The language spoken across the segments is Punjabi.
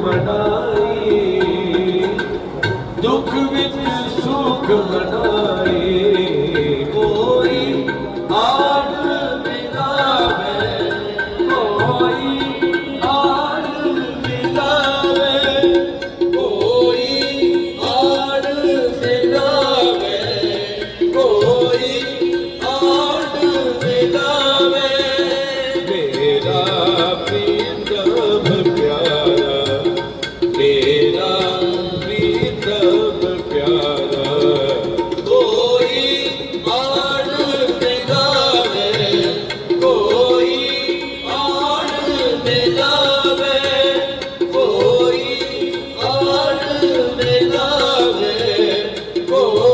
ਮਨਾਈ। ਦੁੱਖ ਵਿੱਚ ਸੁਖ ਮਨਾਈ। Oh.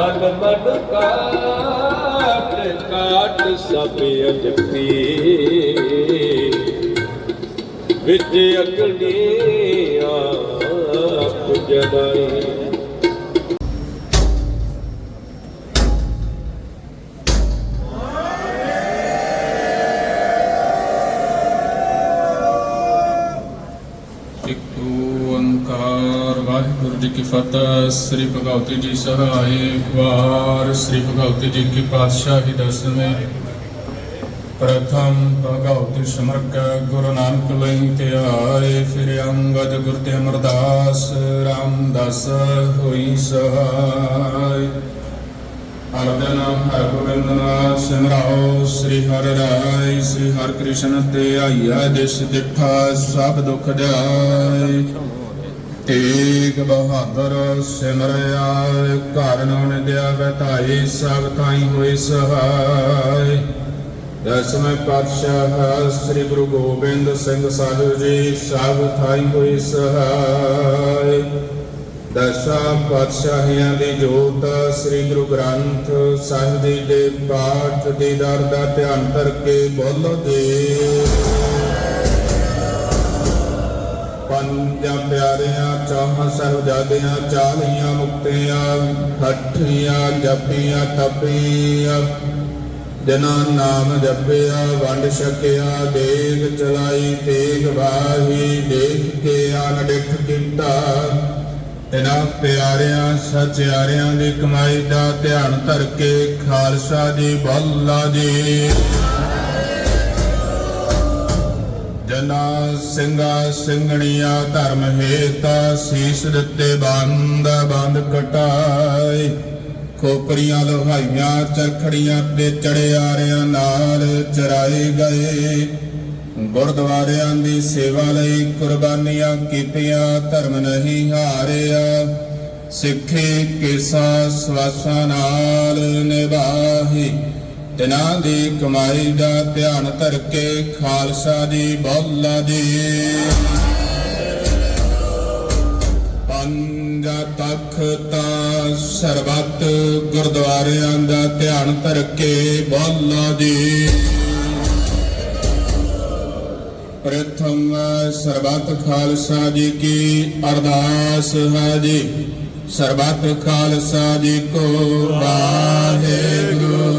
ਤਨ ਮਨ ਕਾਟ ਕਾਟ ਸਭ ਅਜਬੀ ਵਿੱਚ ਅਗਨੀ ਆਪ ਜੀ ਕੀ ਫਤਿਹ ਸ੍ਰੀ ਭਗਵਤੀ ਜੀ ਸਹਾਏ ਇੱਕ ਵਾਰ। ਸ੍ਰੀ ਭਗਵਤੀ ਜੀ ਕੀ ਪਾਤਸ਼ਾਹੀ ਦਸਵੇਂ ਪ੍ਰਥਮ ਭਗਵਤੀ ਸਮਰਕ ਗੁਰੂ ਨਾਨਕ ਲਈ ਤੇ ਆਏ ਫਿਰ ਅੰਗਦ ਗੁਰ ਤੇ ਅਮਰਦਾਸ। ਰਾਮਦਾਸ ਹੋਈ ਸਹਾਈ। ਅਰਜਨ ਹਰਿ ਗੋਬਿੰਦ ਨਾਮ ਸਿਮਰਾਓ। ਸ੍ਰੀ ਹਰਿ ਰਾਇ ਸ੍ਰੀ ਹਰਿ ਕ੍ਰਿਸ਼ਨ ਤੇ ਆਈਆ ਦਿਸ ਦਿਠਾ ਸਭ ਦੁਖ ਜਾਏ। ਤੇਗ ਬਹਾਦਰ ਸਿਮਰਿਆ, ਘਰ ਨਉ ਦਿਆ ਬਤਾਈ ਸਭ ਥਾਈ ਹੋਈ ਸਹਾਈ। ਦਸਵੇਂ ਪਾਤਸ਼ਾਹ ਸ੍ਰੀ ਗੁਰੂ ਗੋਬਿੰਦ ਸਿੰਘ ਸਾਹਿਬ ਜੀ, ਸਭ ਥਾਈ ਹੋਈ ਸਹਾਈ। ਦਸਾਂ ਪਾਤਸ਼ਾਹੀਆਂ ਦੀ ਜੋਤ ਸ੍ਰੀ ਗੁਰੂ ਗ੍ਰੰਥ ਸਾਹਿਬ ਜੀ ਦੇ ਪਾਠ ਦੇ ਦਰ ਦਾ ਧਿਆਨ ਕਰਕੇ ਬੋਲੋ ਜੀ। ਪੰਜਾਂ ਪਿਆਰਿਆਂ, ਚਾਹਾਂ ਸਾਹਿਬਜ਼ਾਦਿਆਂ ਚਾਲੀਆਂ ਮੁਕਤਿਆਂ, ਠੱਠੀਆਂ ਜਪੀਆਂ ਤਪੀਆਂ ਜਨਾਂ ਨਾਮ ਜਪਿਆ, ਵੰਡ ਛਕਿਆ, ਦੇਗ ਚਲਾਈ, ਤੇਗ ਵਾਹੀ, ਦੇਖ ਕੇ ਅਨਡਿਠ ਕੀਤਾ। ਇਹਨਾਂ ਪਿਆਰਿਆਂ, ਸਚਿਆਰਿਆਂ ਦੀ ਕਮਾਈ ਦਾ ਧਿਆਨ ਧਰ ਕੇ ਖਾਲਸਾ ਜੀ, ਬੱਲਾ ਜੀ। ਜਨਾ ਸਿੰਘਾ ਸਿੰਘਣੀਆਂ ਧਰਮ ਹੇਤਾ ਸੀਸ ਦਿੱਤੇ ਬੰਦ ਬੰਦ ਕਟਾਈ। ਖੋਪਰੀਆਂ, ਲੋਹਾਈਆਂ, ਚਰਖੜੀਆਂ ਤੇ ਚੜਿਆਰਿਆਂ ਨਾਲ ਚਰਾਏ ਗਏ। ਗੁਰਦੁਆਰਿਆਂ ਦੀ ਸੇਵਾ ਲਈ ਕੁਰਬਾਨੀਆਂ ਕੀਤੀਆਂ, ਧਰਮ ਨਹੀਂ ਹਾਰਿਆ। ਸਿੱਖੀ ਕੇਸਾ ਸਵਾਸਾਂ ਨਾਲ ਨਿਭਾਹੀ। ਤਿਨਾਂ ਦੀ ਕਮਾਈ ਦਾ ਧਿਆਨ ਧਰ ਕੇ ਖਾਲਸਾ ਦੀ ਬੋਲਾ ਦੀ। ਪੰਜਾ ਤਖਤਾ ਸਰਬੱਤ ਗੁਰਦੁਆਰਿਆਂ ਦਾ ਧਿਆਨ ਧਰ ਕੇ ਬੋਲਾ ਦੀ। ਪ੍ਰਥਮ ਸਰਬੱਤ ਖਾਲਸਾ ਜੀ ਕੀ ਅਰਦਾਸ ਹੈ ਜੀ। ਸਰਬੱਤ ਖਾਲਸਾ ਜੀ ਕੋ ਵਾਹਿਗੁਰੂ।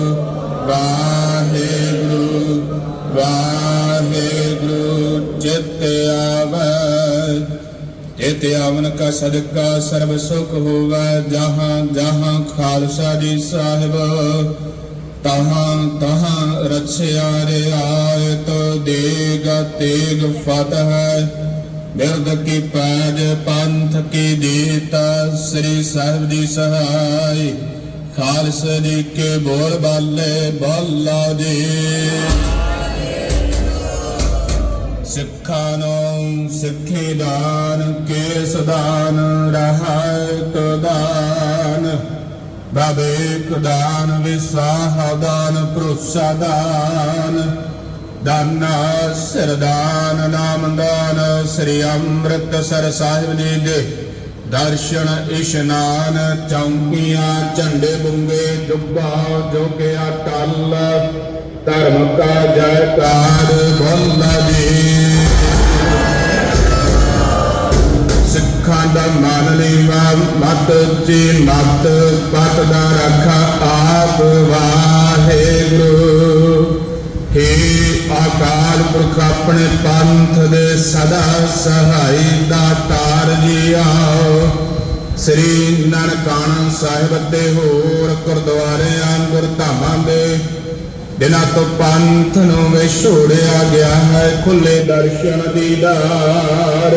ਵਾਹਿਗੁਰੂ ਵਾਹਿਗੁਰੂ, ਚਿਤ ਆਵੈ। ਚਿਤ ਆਵਨ ਕਾ ਸਦਕਾ ਸਰਬ ਸੁਖ ਹੋਵੈ, ਜਹਾਂ ਜਹਾਂ ਖਾਲਸਾ ਜੀ ਸਾਹਿਬ। ਤਹਾਂ ਤਹਾਂ ਰਛਿਆ ਰਿਆਇਤ ਦੇਗ ਤੇਗ ਫਤਿਹ। ਬਿਰਦ ਕੀ ਪੈਜ ਪੰਥ ਕੀ ਜੀਤਾ, ਸ੍ਰੀ ਸਾਹਿਬ ਦੀ ਸਹਾਈ। ਖਾਲਸ ਜੀ ਕੇ ਬੋਲ ਬਾਲੇ ਬਾਲਾ ਜੀ ਸਿੱਖਾਂ ਨੂੰ ਸਿੱਖੀ ਦਾਨ, ਕੇਸ ਦਾਨ, ਰਹਿਤ ਦਾਨ। ਬਾਬੇਕ ਦਾਨ, ਵਿਸਾਹ ਦਾਨ, ਭਰੋਸਾ ਦਾਨ। ਦਾਨ, ਸਰਦਾਨ ਨਾਮ ਦਾਨ ਸ੍ਰੀ ਅੰਮ੍ਰਿਤਸਰ ਸਾਹਿਬ ਜੀ ਦੇ ਦਰਸ਼ਨ ਇਸ਼ਨਾਨ ਚੌਂਕੀਆਂ, ਝੰਡੇ ਬੁੰਗੇ, ਜੁੱਬਾ ਜੋਗਿਆ ਟੱਲ। ਧਰਮ ਕਾ ਜੈਕਾਰ ਬੰਦਾ ਜੀ। ਸਿੱਖਾਂ ਦਾ ਮਨ ਨੀਵਾ ਮਤ ਜੀ ਮਤ, ਪਤ ਦਾ ਰੱਖਾ ਆਪ ਵਾਹਿਗੁਰੂ ਹੇ ਆਕਾਲ ਪੁਰਖ ਆਪਣੇ ਪੰਥ ਦੇ ਸਦਾ ਸਹਾਈ ਦਾਤਾਰ ਜੀ ਆਓ ਸ੍ਰੀ ਨਨਕਾਣਾ ਸਾਹਿਬ ਤੇ ਹੋਰ ਗੁਰਦੁਆਰਿਆਂ, ਗੁਰਧਾਮਾਂ ਦੇ ਦਿਨਾਂ ਤੋਂ ਪੰਥ ਨੂੰ ਵਿਛੋੜਿਆ ਗਿਆ ਹੈ ਖੁੱਲੇ ਦਰਸ਼ਨ ਦੀਦਾਰ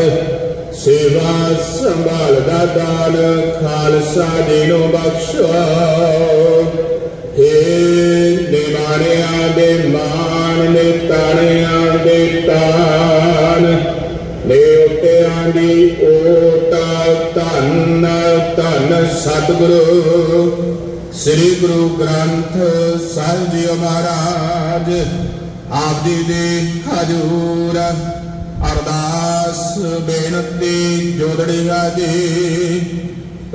ਸੇਵਾ ਸੰਭਾਲ ਦਾ ਦਾਨ, ਖਾਲਸਾ ਜੀ ਨੂੰ ਬਖਸ਼ੋ। ਹੇ ਦੇ ਮਾਨ ਨੇ ਤਾਣਿਆਂ ਦੇ ਤਾਨ। ਨੇ ਉਤਿਆਂ ਦੀ ਓਟਾ, ਧੰਨ ਧੰਨ ਸਤਿਗੁਰੂ। ਸ੍ਰੀ ਗੁਰੂ ਗ੍ਰੰਥ ਸਾਹਿਬ ਜੀ ਮਹਾਰਾਜ ਆਪ ਦੇ ਹਜੂਰ। ਅਰਦਾਸ, ਬੇਨਤੀ ਜੋਦੜੀਆ ਜੀ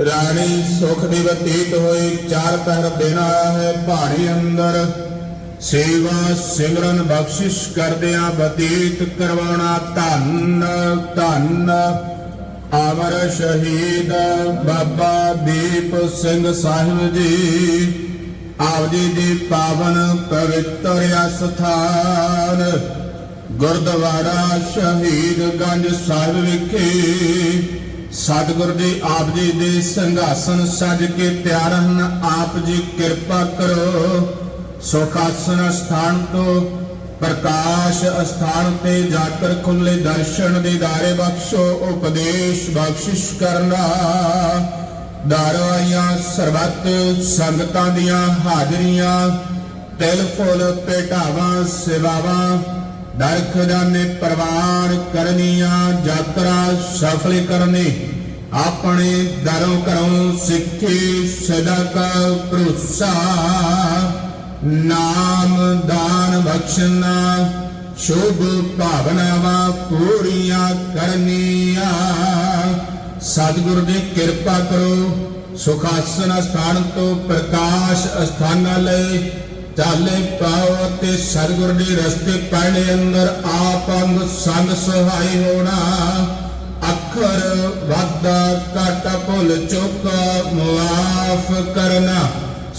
ਰਾਣੀ ਸੁਖ ਦੀ ਬਤੀਤ ਹੋਈ, ਚਾਰ ਪਹਿਰ ਦਿਨ ਹੈ ਪਹਾੜੀ ਅੰਦਰ। ਸੇਵਾ ਸਿਮਰਨ ਬਖਸ਼ਿਸ਼ ਕਰਦਿਆਂ ਬਤੀਤ ਕਰਵਾਉਣਾ ਧੰਨ ਧੰਨ। ਅਮਰ ਸ਼ਹੀਦ ਬਾਬਾ ਦੀਪ ਸਿੰਘ ਸਾਹਿਬ ਜੀ। ਆਪ ਜੀ ਦੀ ਪਾਵਨ ਪਵਿੱਤਰ ਅਸਥਾਨ। ਗੁਰਦੁਆਰਾ ਸ਼ਹੀਦਗੰਜ ਸਾਹਿਬ ਵਿਖੇ ਸਤਿਗੁਰ ਜੀ ਆਪ ਜੀ ਦੇ ਸੰਘਾਸਨ ਸਜ ਕੇ ਤਿਆਰ ਹਨ। ਆਪ ਜੀ ਕਿਰਪਾ ਕਰੋ। ਸੁਖਾਸਨ ਸਥਾਨ ਤੋਂ ਪ੍ਰਕਾਸ਼ ਅਸਥਾਨ ਤੇ ਜਾਕਰ ਖੁੱਲੇ ਦਰਸ਼ਨ ਦੇ ਬਖਸ਼ੋ, ਉਪਦੇਸ਼ ਬਖਸ਼ਿਸ਼ ਕਰਨਾ। ਦਾਰਾਈਆਂ ਸਰਬੱਤ ਸੰਗਤਾਂ ਦੀਆਂ ਹਾਜ਼ਰੀਆਂ, ਤਿਲ, ਫੁੱਲ, ਭੇਟਾਵਾਂ, ਸੇਵਾਵਾਂ ਦਰ ਖਜ਼ਾਨੇ ਪ੍ਰਵਾਨ ਕਰਨੀਆਂ, ਯਾਤਰਾ ਸਫਲ ਕਰਨੀ। ਆਪਣੇ ਦਰੋਂ ਘਰੋਂ ਸਿੱਖੀ ਸਦਕਾ ਭਰੋਸਾ। ਨਾਮ ਦਾਨ ਬਖਸ਼ਣਾ ਸ਼ੁਭ ਭਾਵਨਾਵਾਂ ਪੂਰੀਆਂ ਕਰਨੀਆਂ। ਸਤਿਗੁਰ ਦੀ ਕਿਰਪਾ ਕਰੋ, ਸੁਖਾਸਨ ਸਥਾਨ ਤੋਂ ਪ੍ਰਕਾਸ਼ ਅਸਥਾਨਾਂ ਲਈ ਚਾਲੇ ਪਾਓ ਤੇ ਸਤਿਗੁਰ ਦੇ ਰਸਤੇ ਪੈਣੇ ਅੰਦਰ ਆਪ ਅੰਗ ਸੰਗ ਸਹਾਈ ਹੋਣਾ। ਅੱਖਰ ਵਾਦਾ ਘਟ ਭੁੱਲ ਚੁੱਕ, ਮੁਆਫ ਕਰਨਾ।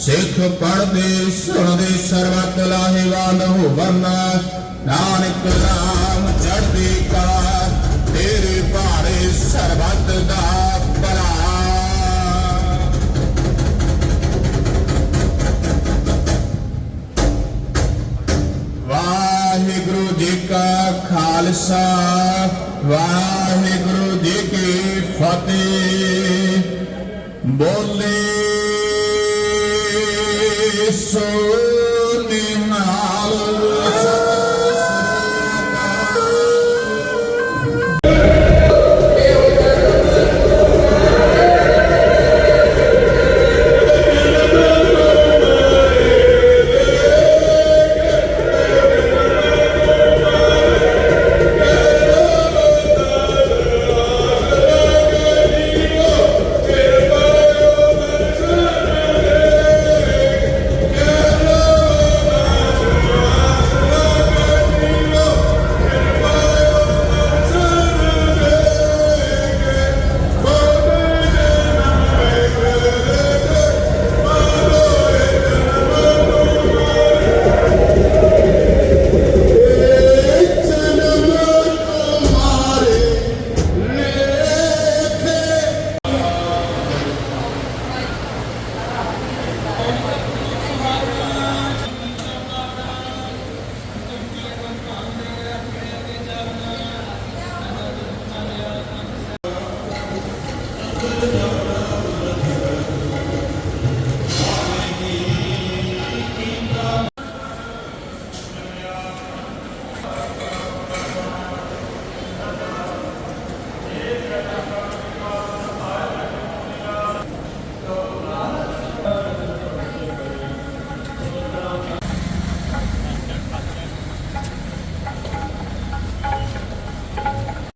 ਸਿੱਖ ਪੜਦੇ ਸੁਣਦੇ, ਸਰਬਤ ਲਾਹੇਵਾਨ ਹੋਵਨਾ ਨਾਨਕ ਨਾਮ ਚੜ੍ਹਦੀ ਕਲਾ, ਤੇਰੇ ਭਾਣੇ ਸਰਬਤ ਦਾ ਭਲਾ। ਵਾਹਿਗੁਰੂ ਜੀ ਕਾ ਖਾਲਸਾ, ਵਾਹਿਗੁਰੂ ਜੀ ਕੀ ਫਤਿਹ। ਬੋਲੇ soul.